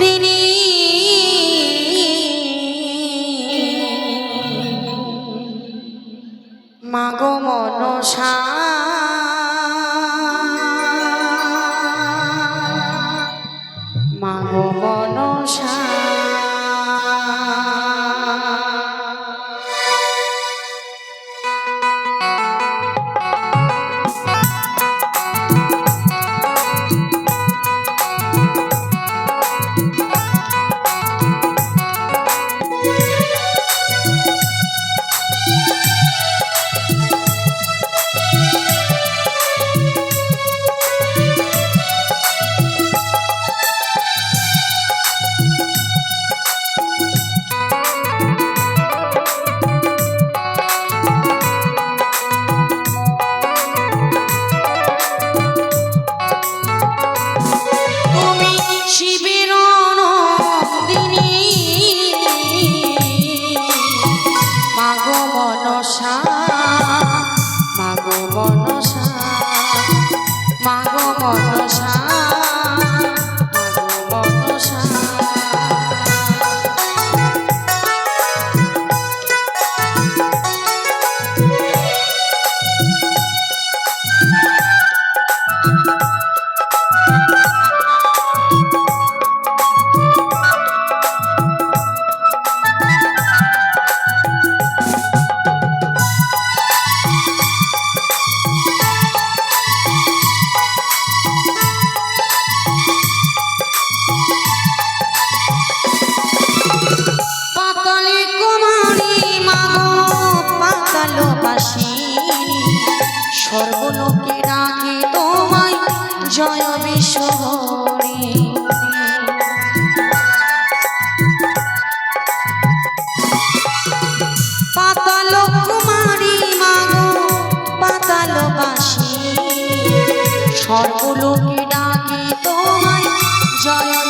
Dini মাগো বিশ্বহরি। পাতাল কুমারী মাগো পাতাল বাসিনী সর্বলোকে ডাকি তোমায় জয়